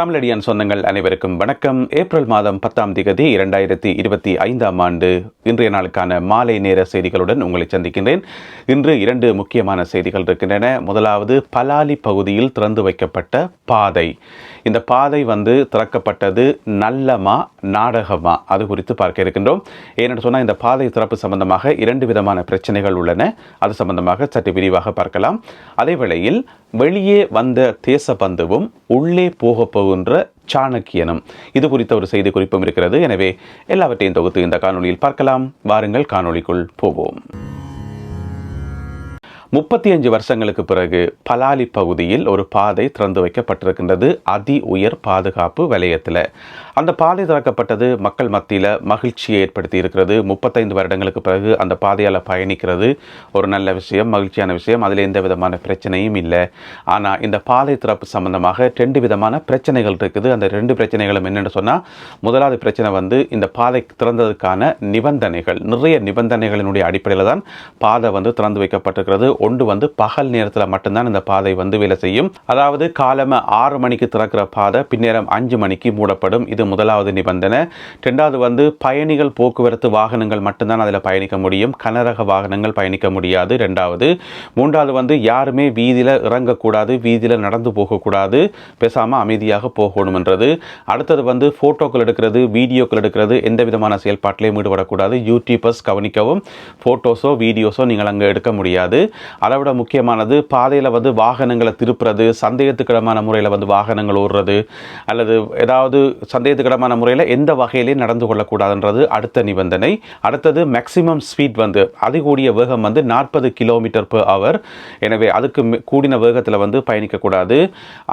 தமிழடியான் சொந்தங்கள் அனைவருக்கும் வணக்கம். ஏப்ரல் மாதம் பத்தாம் திகதி இரண்டாயிரத்தி இருபத்தி ஐந்தாம் ஆண்டு இன்றைய நாளுக்கான மாலை நேர செய்திகளுடன் உங்களை சந்திக்கின்றேன். இன்று இரண்டு முக்கியமான செய்திகள் இருக்கின்றன. முதலாவது பலாலி பகுதியில் திறந்து வைக்கப்பட்ட பாதை. இந்த பாதை வந்து திறக்கப்பட்டது நல்லமா நாடகமா? அது குறித்து பார்க்க இருக்கின்றோம். ஏனென்று சொன்னால் இந்த பாதை திறப்பு சம்பந்தமாக இரண்டு விதமான பிரச்சனைகள் உள்ளன. அது சம்பந்தமாக சற்று விரிவாக பார்க்கலாம். அதே வேளையில் வெளியே வந்த தேசபந்துவும் உள்ளே போகப் போகின்ற சாணக்கியனும். இது குறித்த ஒரு செய்தி குறிப்பும் இருக்கிறது. எனவே எல்லாவற்றையும் தொகுத்து இந்த காணொளியில் பார்க்கலாம். வாருங்கள் காணொளிக்குள் போவோம். முப்பத்தி அஞ்சு வருஷங்களுக்கு பிறகு பலாலி பகுதியில் ஒரு பாதை திறந்து வைக்கப்பட்டிருக்கின்றது அதி உயர் பாதுகாப்பு வலயத்தில். அந்த பாதை திறக்கப்பட்டது மக்கள் மத்தியில் மகிழ்ச்சியை ஏற்படுத்தி இருக்கிறது. முப்பத்தைந்து வருடங்களுக்கு பிறகு அந்த பாதையால் பயணிக்கிறது ஒரு நல்ல விஷயம் மகிழ்ச்சியான விஷயம். அதில் எந்த விதமான பிரச்சனையும் இல்லை. ஆனால் இந்த பாதை திறப்பு சம்பந்தமாக ரெண்டு விதமான பிரச்சனைகள் இருக்குது. அந்த ரெண்டு பிரச்சனைகளும் என்னென்னு சொன்னால் முதலாவது பிரச்சனை வந்து இந்த பாதை திறந்ததுக்கான நிபந்தனைகள். நிறைய நிபந்தனைகளினுடைய அடிப்படையில் தான் பாதை வந்து திறந்து வைக்கப்பட்டிருக்கிறது. ஒன்று வந்து பகல் நேரத்தில் மட்டும்தான் இந்த பாதை வந்து வேலை செய்யும். அதாவது காலம ஆறு மணிக்கு திறக்கிற பாதை பின்னேரம் அஞ்சு மணிக்கு மூடப்படும். இது முதலாவது நிபந்தனை. ரெண்டாவது வந்து பயணிகள் போக்குவரத்து வாகனங்கள் மட்டும்தான் அதில் பயணிக்க முடியும். கனரக வாகனங்கள் பயணிக்க முடியாது. ரெண்டாவது மூன்றாவது வந்து யாருமே வீதியில் இறங்கக்கூடாது வீதியில் நடந்து போகக்கூடாது பேசாமல் அமைதியாக போகணும்ன்றது. அடுத்தது வந்து ஃபோட்டோக்கள் எடுக்கிறது வீடியோக்கள் எடுக்கிறது எந்த விதமான செயல்பாட்டிலையும் ஈடுபடக்கூடாது. யூடியூபர்ஸ் கவனிக்கவும் ஃபோட்டோஸோ வீடியோஸோ நீங்கள் அங்கே எடுக்க முடியாது. அதை விட முக்கியமானது பாதையில் வந்து வாகனங்களை திருப்புறது சந்தேகத்துக்கிடமான முறையில் வந்து வாகனங்கள் ஓடுறது அல்லது ஏதாவது சந்தேகத்துக்கிடமான முறையில் எந்த வகையிலையும் நடந்து கொள்ளக்கூடாதுன்றது அடுத்த நிபந்தனை. அடுத்தது மேக்சிமம் ஸ்பீட் வந்து அதிகூடிய வேகம் வந்து நாற்பது கிலோமீட்டர் பர் அவர் எனவே அதுக்கு கூடின வேகத்தில் வந்து பயணிக்கக்கூடாது.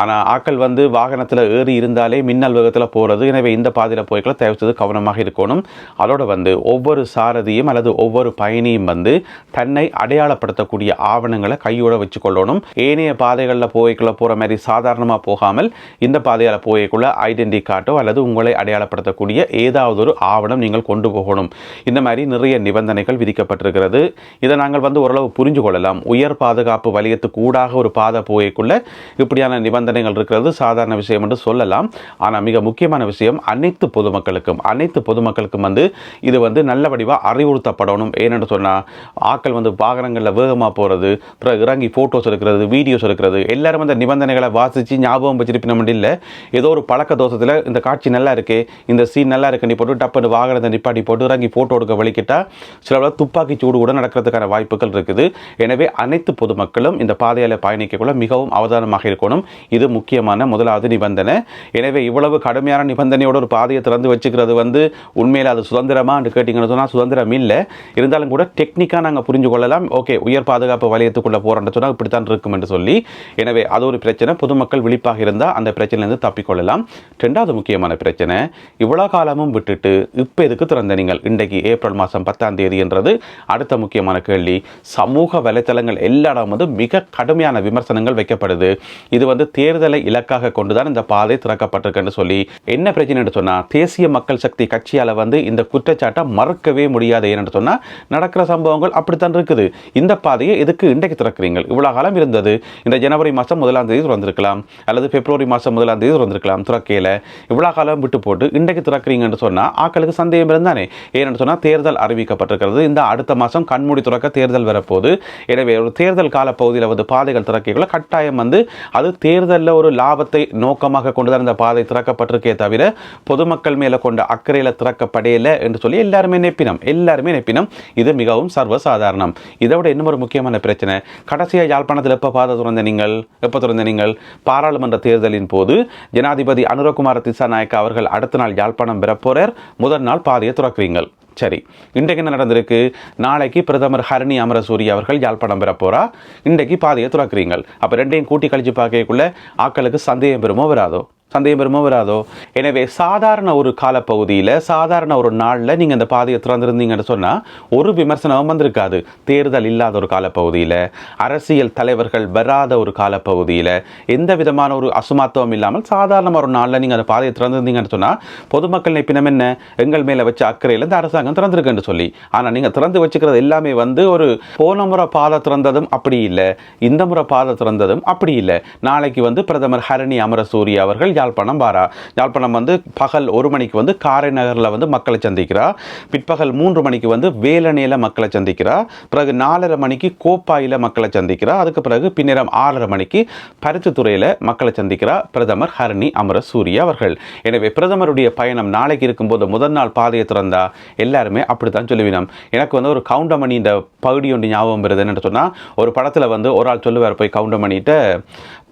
ஆனால் ஆக்கள் வந்து வாகனத்தில் ஏறி இருந்தாலே மின்னல் வேகத்தில் போகிறது எனவே இந்த பாதையில் போய்க்கல தயவு கவனமாக இருக்கணும். அதோடு வந்து ஒவ்வொரு சாரதியும் அல்லது ஒவ்வொரு பயணியும் வந்து தன்னை அடையாளப்படுத்தக்கூடிய ஆவணங்களை கையோட வச்சுக்கொள்ளணும். ஏனைய பாதைகளில் போய்க்குள்ள போகிற மாதிரி சாதாரணமாக போகாமல் இந்த பாதையால் போய்க்குள்ள ஐடென்டி கார்டோ அல்லது உங்களை அடையாளப்படுத்தக்கூடிய ஏதாவது ஒரு ஆவணம் நீங்கள் கொண்டு போகணும். இந்த மாதிரி நிறைய நிபந்தனைகள் விதிக்கப்பட்டிருக்கிறது. இதை நாங்கள் வந்து ஓரளவு புரிஞ்சு கொள்ளலாம். உயர் பாதுகாப்பு வலயத்துக்கு ஊடாக ஒரு பாதை போய்க்குள்ள இப்படியான நிபந்தனைகள் இருக்கிறது சாதாரண விஷயம் என்று சொல்லலாம். ஆனால் மிக முக்கியமான விஷயம் அனைத்து பொதுமக்களுக்கும் அனைத்து பொதுமக்களுக்கும் வந்து இது வந்து நல்ல வடிவாக அறிவுறுத்தப்படணும். ஏனென்று சொன்னால் ஆக்கள் வந்து வாகனங்களில் வேகமாக போகிறது பிறகு இறங்கி ஃபோட்டோஸ் எடுக்கிறது வீடியோஸ் எடுக்கிறது எல்லாரும் அந்த நிபந்தனைகளை வாசித்து ஞாபகம் வச்சிருப்பினோம் இல்லை. ஏதோ ஒரு பழக்க தோசத்தில் இந்த காட்சி நல்லா இருக்குது இந்த சீன் நல்லா இருக்குன்னு போட்டு டப்புன்னு வாகனத்தை நிப்பாட்டி போட்டு இறங்கி ஃபோட்டோ எடுக்க வலிக்கிட்டால் சில துப்பாக்கி சூடு கூட நடக்கிறதுக்கான வாய்ப்புகள் இருக்குது. எனவே அனைத்து பொதுமக்களும் இந்த பாதையால் பயணிக்கக்குள்ள மிகவும் அவதானமாக இருக்கணும். இது முக்கியமான முதலாவது நிபந்தனை. எனவே இவ்வளவு கடுமையான நிபந்தனையோட ஒரு பாதையை திறந்து வச்சுக்கிறது வந்து உண்மையில் அது சுதந்திரமான்னு கேட்டிங்கன்னு சொன்னால் சுதந்திரம் இல்லை. இருந்தாலும் கூட டெக்னிக்காக நாங்கள் புரிஞ்சு கொள்ளலாம். ஓகே உயர் பாதுகாப்பு வலயத்துக்குள்ளே போகிறோம்னு சொன்னால் இப்படித்தான் இருக்கும் என்று சொல்லி எனவே அது ஒரு பிரச்சனை. பொதுமக்கள் விழிப்பாக இருந்தால் அந்த பிரச்சனையிலிருந்து தப்பிக்கொள்ளலாம். ரெண்டாவது முக்கியமான பிரச்சனை இவ்வளோ காலமும் விட்டுட்டு இப்போ எதுக்கு திறந்த நீங்கள்? இன்றைக்கு ஏப்ரல் மாதம் பத்தாம் தேதி என்றது அடுத்த முக்கியமான கேள்வி. சமூக வலைத்தளங்கள் எல்லா இடம் வந்து மிக கடுமையான விமர்சனங்கள் வைக்கப்படுது. இது வந்து தேர்தலை இலக்காக கொண்டுதான் இந்த பாதை திறக்கப்பட்டிருக்குன்னு சொல்லி என்ன பிரச்சனைன்னு சொன்னால் தேசிய மக்கள் சக்தி கட்சியால் வந்து இந்த குற்றச்சாட்டை மறுக்கவே முடியாது. ஏன்னு சொன்னால் நடக்கிற சம்பவங்கள் அப்படித்தான் இருக்குது. இந்த பாதையை எதுக்கு இன்றைக்கு திறக்கிறீங்க இவ்வளோ காலம் இருந்தது. இந்த ஜனவரி மாதம் முதலாம் தேதி திறந்திருக்கலாம். அல்லது பிப்ரவரி மாதம் முதலாம் தேதி திறந்திருக்கலாம் திறக்கையில். இவ்வளோ காலம் விட்டு போட்டு இன்றைக்கு திறக்கிறீங்கன்னு சொன்னால் ஆக்களுக்கு சந்தேகம் இருந்தானே? ஏன்னு சொன்னால் தேர்தல் அறிவிக்கப்பட்டிருக்கிறது. இந்த அடுத்த மாதம் கண்மூடி திறக்க தேர்தல் வரப்போகுது. எனவே ஒரு தேர்தல் கால பகுதியில் வந்து பாதைகள் திறக்கக்குள்ள கட்டாயம் வந்து அது தேர்தலில் ஒரு லாபத்தை நோக்கமாக கொண்டு தான் இந்த பாதை திறக்கப்பட்டிருக்கே தவிர பொதுமக்கள் மேலே கொண்ட அக்கறையில் திறக்கப்படையில என்று சொல்லி எல்லாருமே நெப்பினம் எல்லாருமே நெப்பினம் இது மிகவும் சர்வசாதாரணம். இதை விட இன்னும் ஒரு முக்கியமான பிரச்சனை. கடைசியாக யாழ்ப்பாணத்தில் எப்போ பாதை திறந்த நீங்கள் எப்போ திறந்த நீங்கள்? பாராளுமன்ற தேர்தலின் போது ஜனாதிபதி அனுரகுமார திசாநாயக்க அவர்கள் அடுத்த நாள் யாழ்ப்பாணம் பெறப்போறார். முதல் நாள் பாதையை துறக்குவீங்கள். சரி இன்றைக்கு என்ன நடந்திருக்கு? நாளைக்கு பிரதமர் ஹரணி அமரசூரி அவர்கள் யாழ்ப்பாணம் பெற இன்றைக்கு பாதையை துறக்குறீங்கள். அப்போ ரெண்டையும் கூட்டி கழிச்சு பார்க்கக்குள்ள ஆக்களுக்கு சந்தேகம் பெறுமோ வராதோ? சந்தேகம் பெருமோ வராதோ. எனவே சாதாரண ஒரு காலப்பகுதியில் சாதாரண ஒரு நாளில் நீங்கள் இந்த பாதையை திறந்திருந்தீங்கன்னு சொன்னால் ஒரு விமர்சனமும் வந்திருக்காது. தேர்தல் இல்லாத ஒரு காலப்பகுதியில் அரசியல் தலைவர்கள் வராத ஒரு காலப்பகுதியில் எந்த விதமான ஒரு அசுமாத்துவம் இல்லாமல் சாதாரண ஒரு நாளில் நீங்கள் அந்த பாதையை திறந்திருந்தீங்கன்னு சொன்னால் பொதுமக்கள் நிப்பினம் என்ன? எங்கள் மேலே வச்ச அக்கறையில் இந்த அரசாங்கம் திறந்திருக்குன்னு சொல்லி. ஆனால் நீங்கள் திறந்து வச்சுக்கிறது எல்லாமே வந்து ஒரு போன முறை பாதை திறந்ததும் அப்படி இல்லை இந்த முறை பாதை திறந்ததும் அப்படி இல்லை. நாளைக்கு வந்து பிரதமர் ஹரணி அமரசூரி அவர்கள் யாழ்ப்பாணம் வாரா. யாழ்ப்பாணம் வந்து பகல் ஒரு மணிக்கு வந்து காரைநகரில் வந்து மக்களை சந்திக்கிறா. பிற்பகல் மூன்று மணிக்கு வந்து வேலனையில் மக்களை சந்திக்கிறா. பிறகு நாலரை மணிக்கு கோப்பாயில் மக்களை சந்திக்கிறா. அதுக்கு பிறகு பின்னிரம் ஆறரை மணிக்கு பருத்தித்துறையில் மக்களை சந்திக்கிறா. பிரதமர் ஹரணி அமர சூரிய அவர்கள். எனவே பிரதமருடைய பயணம் நாளைக்கு இருக்கும்போது முதல் நாள் பாதையை திறந்தா எல்லாருமே அப்படித்தான் சொல்லுவினோம். எனக்கு வந்து ஒரு கவுண்டமணி இந்த பகுதி ஒன்று ஞாபகம் வருது என்னென்னு சொன்னால் ஒரு படத்தில் வந்து ஒரு ஆள் சொல்லுவார் போய் கவுண்டமணிகிட்ட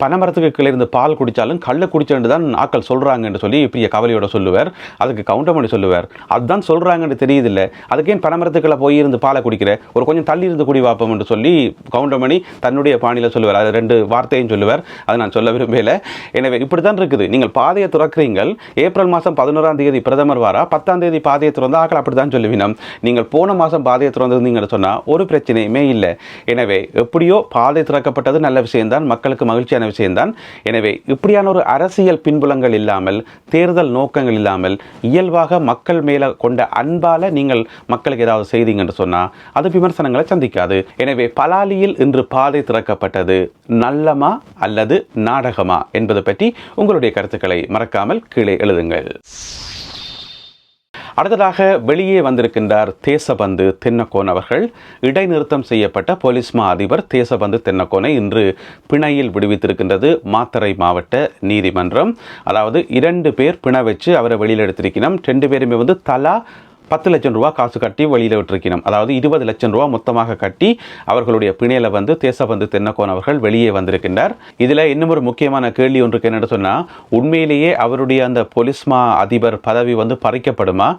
பனைமரத்துக்கு கீழே இருந்து பால் குடித்தாலும் கள்ள குடிச்சேன்னு தான் ஆக்கள் சொல்கிறாங்கன்னு சொல்லி பெரிய கவலையோட சொல்லுவார். அதுக்கு கவுண்டமணி சொல்லுவார். அதுதான் சொல்கிறாங்கன்னு தெரியுதில்ல. அதுக்கேன் ஏன் போய் இருந்து பாலை குடிக்கிற? ஒரு கொஞ்சம் தள்ளி இருந்து குடி வாப்போம் என்று சொல்லி கவுண்டமணி தன்னுடைய பாணியில் சொல்லுவார். அது ரெண்டு வார்த்தையும் சொல்லுவார். அதை நான் சொல்ல விரும்பல எனவே இப்படி தான் இருக்குது. நீங்கள் பாதையை துறக்கிறீங்கள். ஏப்ரல் மாதம் பதினோராம் தேதி பிரதமர் வாரா? பத்தாம் தேதி பாதையை திறந்தால் ஆக்கள் அப்படி தான் சொல்லுவினம். நீங்கள் போன மாதம் பாதையை திறந்திருந்தீங்கன்னு சொன்னால் ஒரு பிரச்சனையுமே இல்லை. எனவே எப்படியோ பாதை திறக்கப்பட்டது நல்ல விஷயம்தான். மக்களுக்கு மகிழ்ச்சியான விஷயம்தான்? எனவே இப்படியான ஒரு அரசியல் பின்புலங்கள் இல்லாமல் தேர்தல் நோக்கங்கள் இல்லாமல் இயல்பாக மக்கள் மேலே கொண்ட அன்பால நீங்கள் மக்களுக்கு ஏதாவது செய்தீங்கன்னு சொன்னால் அது விமர்சனங்களை சந்திக்காது. எனவே பலாலியில் இன்று பாதை திறக்கப்பட்டது நல்லமா அல்லது நாடகமா என்பது பற்றி உங்களுடைய கருத்துக்களை மறக்காமல் கீழே எழுதுங்கள். அடுத்ததாக வெளியே வந்திருக்கின்றார் தேசபந்து தென்னக்கோன் அவர்கள். இடைநிறுத்தம் செய்யப்பட்ட போலீஸ் மா அதிபர் தேசபந்து தென்னக்கோனை இன்று பிணையில் விடுவித்திருக்கின்றது மாத்தறை மாவட்ட நீதிமன்றம். அதாவது இரண்டு பேர் பிணை வச்சு அவரை வெளியில் எடுத்திருக்கிறோம் ரெண்டு பேருமே வந்து தலா பத்து லட்சம் ரூபா காசு கட்டி வெளியில் விட்டுருக்கணும். அதாவது இருபது லட்சம் ரூபா மொத்தமாக கட்டி அவர்களுடைய பிணையில் வந்து தேசபந்து தென்னக்கோன் அவர்கள் வெளியே வந்திருக்கின்றார். இதில் இன்னும் ஒரு முக்கியமான கேள்வி ஒன்றுக்கு என்னென்னு சொன்னால் உண்மையிலேயே அவருடைய அந்த பொலிஸ்மா அதிபர் பதவி வந்து பறிக்கப்படுமா?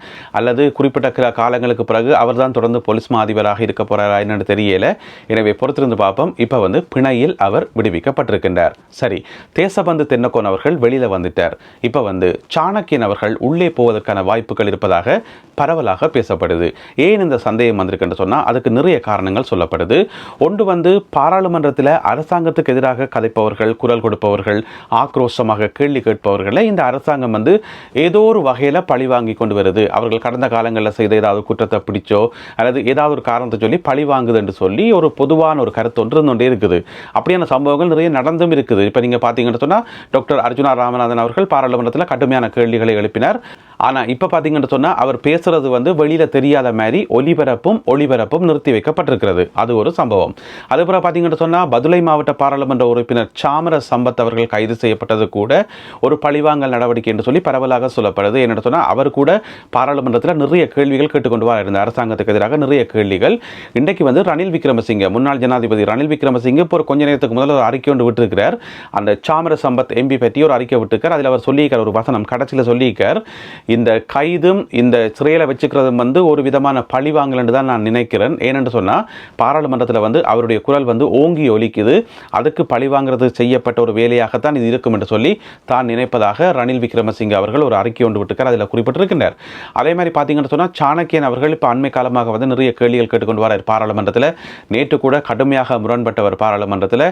அல்லது குறிப்பிட்ட சில காலங்களுக்கு பிறகு அவர்தான் தொடர்ந்து பொலிஸ்மா அதிபராக இருக்க போகிறாரா என்னென்னு தெரியல. எனவே பொறுத்திருந்து பார்ப்போம். இப்போ வந்து பிணையில் அவர் விடுவிக்கப்பட்டிருக்கின்றார். சரி தேசபந்து தென்னக்கோன் அவர்கள் வெளியில் வந்துட்டார். இப்போ வந்து சாணக்கியன் அவர்கள் உள்ளே போவதற்கான வாய்ப்புகள் இருப்பதாக பரவ பரவலாக பேசப்படுது. ஏன் இந்த சந்தேகம் வந்திருக்குன்னு சொன்னால் அதுக்கு நிறைய காரணங்கள் சொல்லப்படுது. ஒன்று வந்து பாராளுமன்றத்தில் அரசாங்கத்துக்கு எதிராக கதைப்பவர்கள் குரல் கொடுப்பவர்கள் ஆக்ரோஷமாக கேள்வி கேட்பவர்களை இந்த அரசாங்கம் வந்து ஏதோ ஒரு வகையில் பழி வாங்கி கொண்டு வருது. அவர்கள் கடந்த காலங்களில் செய்த ஏதாவது குற்றத்தை பிடிச்சோ அல்லது ஏதாவது ஒரு காரணத்தை சொல்லி பழி வாங்குது என்று சொல்லி ஒரு பொதுவான ஒரு கருத்து ஒன்று கொண்டே இருக்குது. அப்படியான சம்பவங்கள் நிறைய நடந்தும் இருக்குது. இப்போ நீங்கள் பார்த்தீங்கன்னு சொன்னால் டாக்டர் அர்ஜுனா ராமநாதன் அவர்கள் பாராளுமன்றத்தில் கடுமையான கேள்விகளை எழுப்பினார். ஆனால் இப்போ பார்த்தீங்கன்னு சொன்னால் அவர் பேசுறது வந்து வெளியில் தெரியாத மாதிரி ஒலிபரப்பும் ஒளிபரப்பும் நிறுத்தி வைக்கப்பட்டிருக்கிறது. அது ஒரு சம்பவம். அதுபோல் பார்த்தீங்கன்னு சொன்னால் பதுளை மாவட்ட பாராளுமன்ற உறுப்பினர் சாமர சம்பத் அவர்கள் கைது செய்யப்பட்டது கூட ஒரு பழிவாங்கல் நடவடிக்கை என்று சொல்லி பரவலாக சொல்லப்படுது. என்னென்னு சொன்னால் அவர் கூட பாராளுமன்றத்தில் நிறைய கேள்விகள் கேட்டுக்கொண்டு வர இருந்த அரசாங்கத்துக்கு எதிராக நிறைய கேள்விகள். இன்றைக்கு வந்து ரணில் விக்ரமசிங்க முன்னாள் ஜனாதிபதி ரணில் விக்ரமசிங்க இப்போ ஒரு கொஞ்ச நேரத்துக்கு முதல்ல ஒரு அறிக்கை ஒன்று விட்டுருக்கிறார். அந்த சாமர சம்பத் எம்பி பற்றி ஒரு அறிக்கை விட்டுருக்கார். அதில் அவர் சொல்லியிருக்கார் ஒரு வசனம் கடைசியில் சொல்லியிருக்கார். இந்த கைதும் இந்த சிறையில் வச்சுக்கிறதும் வந்து ஒரு விதமான பழிவாங்கல் என்று தான் நான் நினைக்கிறேன். ஏனென்று சொன்னால் பாராளுமன்றத்தில் வந்து அவருடைய குரல் வந்து ஓங்கி ஒலிக்குது. அதுக்கு பழிவாங்கிறது செய்யப்பட்ட ஒரு வேலையாகத்தான் இது இருக்கும் என்று சொல்லி தான் நினைப்பதாக ரணில் விக்ரமசிங்க அவர்கள் ஒரு அறிக்கை ஒன்று விட்டுக்கார் அதில் குறிப்பிட்டிருக்கின்றார். அதே மாதிரி பார்த்தீங்கன்னு சொன்னால் சாணக்கியன் அவர்கள் இப்போ அண்மை காலமாக வந்து நிறைய கேள்விகள் கேட்டுக்கொண்டு வரார் பாராளுமன்றத்தில். நேற்று கூட கடுமையாக முரண்பட்டவர் பாராளுமன்றத்தில்.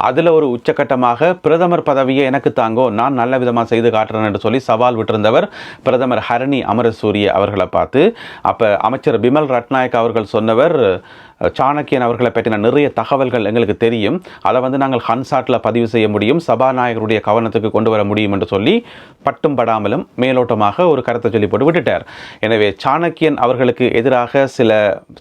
அதில் ஒரு உச்சக்கட்டமாக பிரதமர் பதவியை எனக்கு தாங்கோ நான் நல்ல விதமாக செய்து காட்டுறேன் என்று சொல்லி சவால் விட்டிருந்தவர் பிரதமர் ஹரணி அமரசூரிய அவர்களை பார்த்து அப்போ அமைச்சர் பிமல் ரட்நாயக் அவர்கள் சொன்னவர் சாணக்கியன் அவர்களை பற்றின நிறைய தகவல்கள் எங்களுக்கு தெரியும். அதை வந்து நாங்கள் ஹன்சாட்டில் பதிவு செய்ய முடியும். சபாநாயகருடைய கவனத்துக்கு கொண்டு வர முடியும் என்று சொல்லி பட்டும் படாமலும் மேலோட்டமாக ஒரு கருத்தை சொல்லி போட்டு விட்டுட்டார். எனவே சாணக்கியன் அவர்களுக்கு எதிராக சில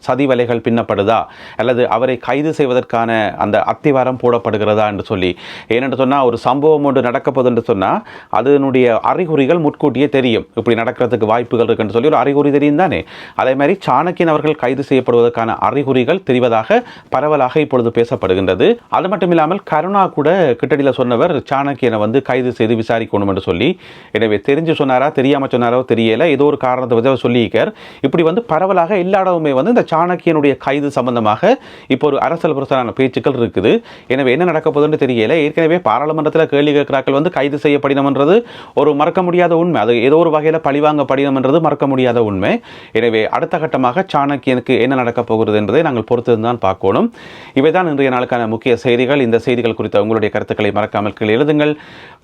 சதி வலைகள் பின்னப்படுதா? அல்லது அவரை கைது செய்வதற்கான அந்த அத்திவாரம் போடப்படுகிறதா என்று சொல்லி. ஏனென்று சொன்னால் ஒரு சம்பவம் ஒன்று நடக்கப்போகுது என்று சொன்னால் அதனுடைய அறிகுறிகள் முன்கூட்டியே தெரியும். இப்படி நடக்கிறதுக்கு வாய்ப்புகள் இருக்குன்னு சொல்லி ஒரு அறிகுறி தெரியும் தானே. அதே மாதிரி சாணக்கியன் அவர்கள் கைது செய்யப்படுவதற்கான அறிகுறிகள் தெரிவதாக பரவலாக இப்பொழுது பேசப்படுகின்றது. அது மட்டும் இல்லாமல் கருணா கூட கிட்டடியில் சொன்னவர் சாணக்கியனை வந்து கைது செய்து விசாரிக்கணும் என்று சொல்லி. எனவே தெரிஞ்சு சொன்னாரா தெரியாம சொன்னாரோ தெரியல. ஏதோ ஒரு காரணத்தை வச்சு சொல்லியிருக்கார். இப்படி வந்து பரவலாக எல்லா இடமுமே வந்து இந்த சாணக்கியனுடைய கைது சம்பந்தமாக இப்போ ஒரு அரசியல் புரசலான பேச்சுக்கள் இருக்குது. எனவே என்ன நடக்க போகுதுன்னு தெரியல. ஏற்கனவே பாராளுமன்றத்தில் கேள்வி கேட்கிறார்கள் வந்து கைது செய்யப்படினம்ன்றது ஒரு மறக்க முடியாத உண்மை. அது ஏதோ ஒரு வகையில் பழிவாங்க பழிவாங்கப்படினம்ன்றது மறக்க முடியாத உண்மை. எனவே அடுத்த கட்டமாக சாணக்கியனுக்கு என்ன நடக்கப் போகிறது என்பதை நாங்கள் பொறுத்திருந்தான் பார்க்கணும். இவை தான் இன்றைய நாளுக்கான முக்கிய செய்திகள். இந்த செய்திகள் குறித்த உங்களுடைய கருத்துக்களை மறக்காமல் கீழே எழுதுங்கள்.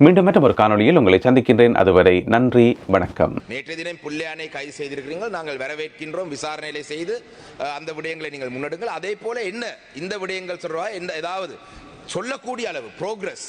மீண்டும் மற்றும் ஒரு காணொலியில் உங்களை சந்திக்கின்றேன். அதுவரை நன்றி வணக்கம். நேற்றைய தினம் புள்ளியானை கைது செய்திருக்கிறீர்கள். நாங்கள் வரவேற்கின்றோம். விசாரணைகளை செய்து அந்த விடயங்களை நீங்கள் முன்னெடுங்கள். அதே போல என்ன இந்த விடயங்கள் சொல்றா? என்ன ஏதாவது சொல்லக்கூடிய அளவு ப்ரோக்ரஸ்